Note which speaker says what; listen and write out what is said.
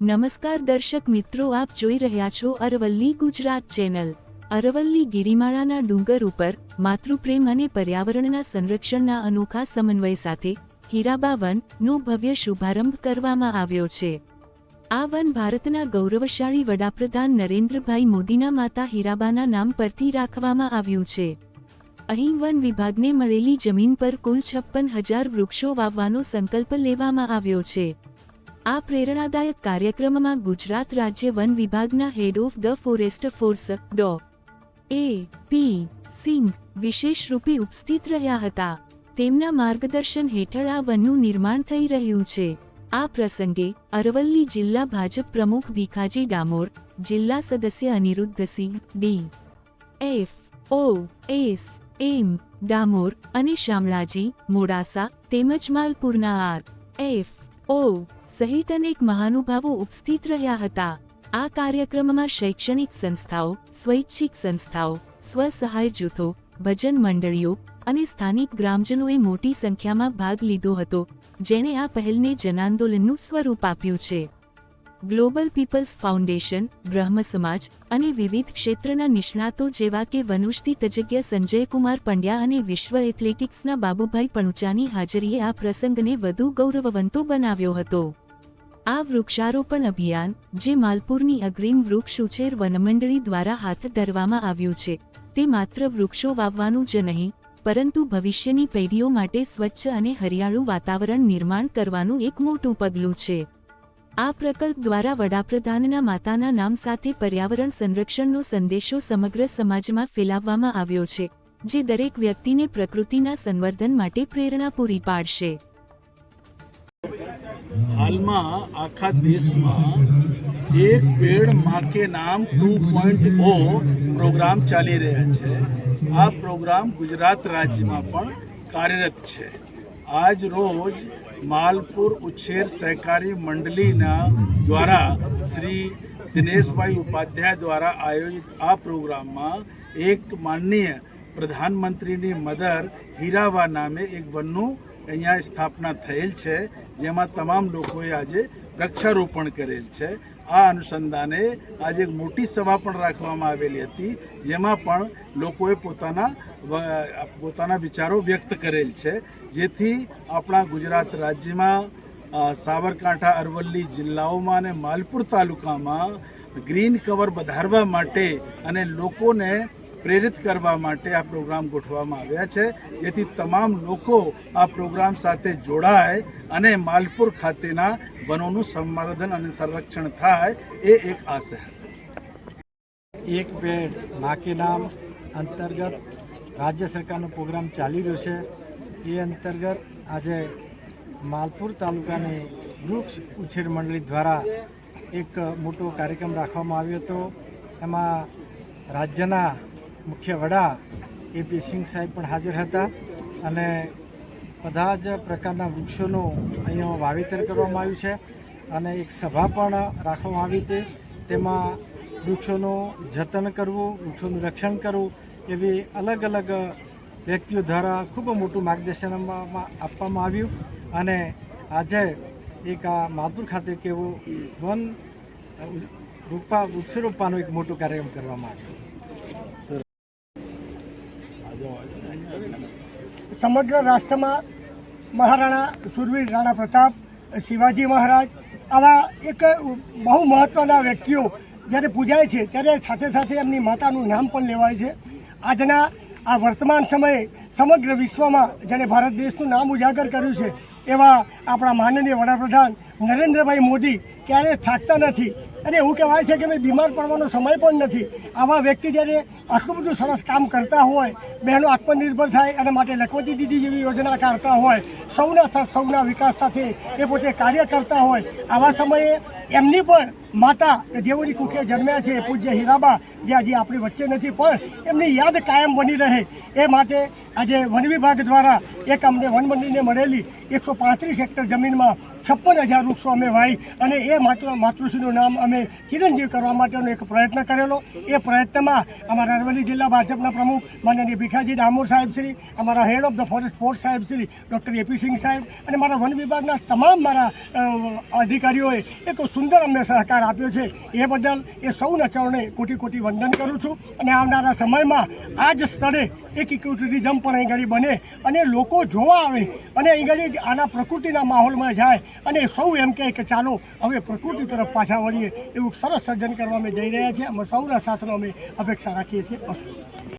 Speaker 1: નમસ્કાર દર્શક મિત્રો, આપ જોઈ રહ્યા છો અરવલ્લી ગુજરાત ચેનલ. અરવલ્લી ગિરિમાળાના ડુંગર ઉપર માતૃપ્રેમ અને પર્યાવરણના સંરક્ષણના અનોખા સમન્વય સાથે હીરાબા વનનો ભવ્ય શુભારંભ કરવામાં આવ્યો છે. આ વન ભારતના ગૌરવશાળી વડાપ્રધાન નરેન્દ્રભાઈ મોદીના માતા હીરાબાના નામ પરથી રાખવામાં આવ્યું છે. અહીં વન વિભાગને મળેલી જમીન પર કુલ છપ્પન હજાર વૃક્ષો વાવવાનો સંકલ્પ લેવામાં આવ્યો છે. આ પ્રેરણાદાયક કાર્યક્રમમાં ગુજરાત રાજ્ય વન વિભાગના head of the forest force Dr A P Singh વિશેષ રૂપે ઉપસ્થિત રહ્યા હતા. તેમના માર્ગદર્શન હેઠળ આ વનનું નિર્માણ થઈ રહ્યું છે. આ પ્રસંગે અરવલ્લી જિલ્લા ભાજપ પ્રમુખ ભીખાજી ડામોર, જિલ્લા સદસ્ય Aniruddhsinh D F O S M Damor અને શામળાજી, મોડાસા, તેમજ માલપુરના આર એફ ઓ સહિત અનેક મહાનુભાવો ઉપસ્થિત રહ્યા હતા. આ કાર્યક્રમમાં શૈક્ષણિક સંસ્થાઓ, સ્વૈચ્છિક સંસ્થાઓ, સ્વસહાય જૂથો, ભજન મંડળીઓ અને સ્થાનિક ગ્રામજનોએ મોટી સંખ્યામાં ભાગ લીધો હતો, જેણે આ પહેલને જનાંદોલનનું સ્વરૂપ આપ્યું છે. ગ્લોબલ પીપલ્સ ફાઉન્ડેશન, બ્રહ્મ સમાજ અને વિવિધ ક્ષેત્રના નિષ્ણાતો જેવા કે વનુષથી તજજ્ઞ સંજયકુમાર પંડ્યા અને વિશ્વ એથ્લેટિક્સના બાબુભાઈ પણુચાની હાજરીએ આ પ્રસંગને વધુ ગૌરવવંતો બનાવ્યો હતો. આ વૃક્ષારોપણ અભિયાન, જે માલપુરની અગ્રીમ વૃક્ષ ઉછેર વનમંડળી દ્વારા હાથ ધરવામાં આવ્યું છે, તે માત્ર વૃક્ષો વાવવાનું જ નહીં, પરંતુ ભવિષ્યની પેઢીઓ માટે સ્વચ્છ અને હરિયાળું વાતાવરણ નિર્માણ કરવાનું એક મોટું પગલું છે. આ પ્રકલ્પ દ્વારા વડાપ્રધાનના માતાના નામ સાથે પર્યાવરણ સંરક્ષણનો સંદેશો સમગ્ર સમાજમાં ફેલાવવામાં આવ્યો છે, જે દરેક વ્યક્તિને પ્રકૃતિના સંવર્ધન માટે પ્રેરણા પૂરી પાડશે.
Speaker 2: હાલમાં આખા દેશમાં એક પેડમાં નામ ટુ પોઈન્ટ ઓ પ્રોગ્રામ ચાલી રહ્યા છે. આ પ્રોગ્રામ ગુજરાત રાજ્યમાં પણ કાર્યરત છે. આજ રોજ માલપુર ઉછેર સહકારી મંડળીના દ્વારા શ્રી દિનેશભાઈ ઉપાધ્યાય દ્વારા આયોજિત આ પ્રોગ્રામમાં એક માનનીય પ્રધાનમંત્રીની મદર હીરાવા નામે એક વનનું અહીંયા સ્થાપના થયેલ છે, જેમાં તમામ લોકોએ આજે વૃક્ષારોપણ કરેલ છે. આ અનુસંધાને આજે એક મોટી સભા પણ રાખવામાં આવેલી હતી, જેમાં પણ લોકોએ પોતાના પોતાના વિચારો વ્યક્ત કરેલ છે. જેથી આપણા ગુજરાત રાજ્યમાં સાબરકાંઠા, અરવલ્લી જિલ્લાઓમાં અને માલપુર તાલુકામાં ગ્રીન કવર વધારવા માટે અને લોકોને પ્રેરિત કરવા માટે આ પ્રોગ્રામ ગોઠવવામાં આવ્યા છે. જેથી તમામ લોકો આ પ્રોગ્રામ સાથે જોડાય અને માલપુર ખાતેના વનોનું સંવર્ધન અને સંરક્ષણ થાય એ એક આશા
Speaker 3: એક પેડ મા નામ અંતર્ગત રાજ્ય સરકારનો પ્રોગ્રામ ચાલી રહ્યો છે. એ અંતર્ગત આજે માલપુર તાલુકાની વૃક્ષ ઉછેર મંડળી દ્વારા એક મોટો કાર્યક્રમ રાખવામાં આવ્યો હતો. એમાં રાજ્યના મુખ્ય વડા એપી સિંહ સાહેબ પણ હાજર હતા અને બધા જ પ્રકારના વૃક્ષોનું અહીંયા વાવેતર કરવામાં આવ્યું છે અને એક સભા પણ રાખવામાં આવી હતી. તેમાં વૃક્ષોનું જતન કરવું, વૃક્ષોનું રક્ષણ કરવું એવી અલગ અલગ વ્યક્તિઓ દ્વારા ખૂબ મોટું માર્ગદર્શન આપવામાં આવ્યું. અને આજે એક આ માધપુર ખાતે કેવું વન રૂપા વૃક્ષરોપાનો એક મોટો કાર્યક્રમ કરવામાં આવ્યો.
Speaker 4: સમગ્ર રાષ્ટ્રમાં મહારાણા સુરવીર રાણા પ્રતાપ, શિવાજી મહારાજ આવા એક બહુ મહત્ત્વના વ્યક્તિઓ જ્યારે પૂજાય છે, ત્યારે સાથે સાથે એમની માતાનું નામ પણ લેવાય છે. આજના આ વર્તમાન સમયે સમગ્ર વિશ્વમાં જેણે ભારત દેશનું નામ ઉજાગર કર્યું છે એવા આપણા માનનીય વડાપ્રધાન નરેન્દ્રભાઈ મોદી ક્યારેય થાકતા નથી. અને એવું કહેવાય છે કે ભાઈ બીમાર પડવાનો સમય પણ નથી. આવા વ્યક્તિ જ્યારે આટલું બધું સરસ કામ કરતા હોય, બહેનો આત્મનિર્ભર થાય અને માટે લખપતિ દીદી જેવી યોજના કાઢતા હોય, સૌના સૌના વિકાસ સાથે એ પોતે કાર્ય કરતા હોય, આવા સમયે એમની પણ માતા કે જેઓની કુખે જન્મ્યા છે, પૂજ્ય હીરાબા, જે આજે આપણી વચ્ચે નથી, પણ એમની યાદ કાયમ બની રહે. એ માટે આજે વન વિભાગ દ્વારા એક અમને વનમંડળીને મળેલી એકસો પાંત્રીસ હેક્ટર જમીનમાં છપ્પન હજાર વૃક્ષો અમે વાવી અને એ માતૃ માતૃશ્રીનું નામ અમે ચિરંજીવ કરવા માટેનો એક પ્રયત્ન કરેલો. એ પ્રયત્નમાં અમારા અરવલ્લી જિલ્લા ભાજપના પ્રમુખ માનનીય ભીખાજી ડામોર સાહેબ શ્રી, અમારા head of the forest force સાહેબ શ્રી, ડૉક્ટર એપી સિંહ સાહેબ અને મારા વન વિભાગના તમામ મારા અધિકારીઓએ એક સુંદર અમને સહકાર આપ્યો છે. એ બદલ એ સૌના ચરણે કોટી કોટી વંદન કરું છું અને આવનારા સમયમાં આ જ સ્થળે એક ઇકોટુરિઝમ પણ અહીં બને અને લોકો જોવા આવે અને અહીં આગળ આના પ્રકૃતિના માહોલમાં જાય અને સૌ એમ કહે કે ચાલો, હવે પ્રકૃતિ તરફ પાછા વળીએ એવું સરસ સર્જન કરવા અમે જઈ રહ્યા છીએ અમે સૌના સાથનો અમે અપેક્ષા રાખીએ છીએ.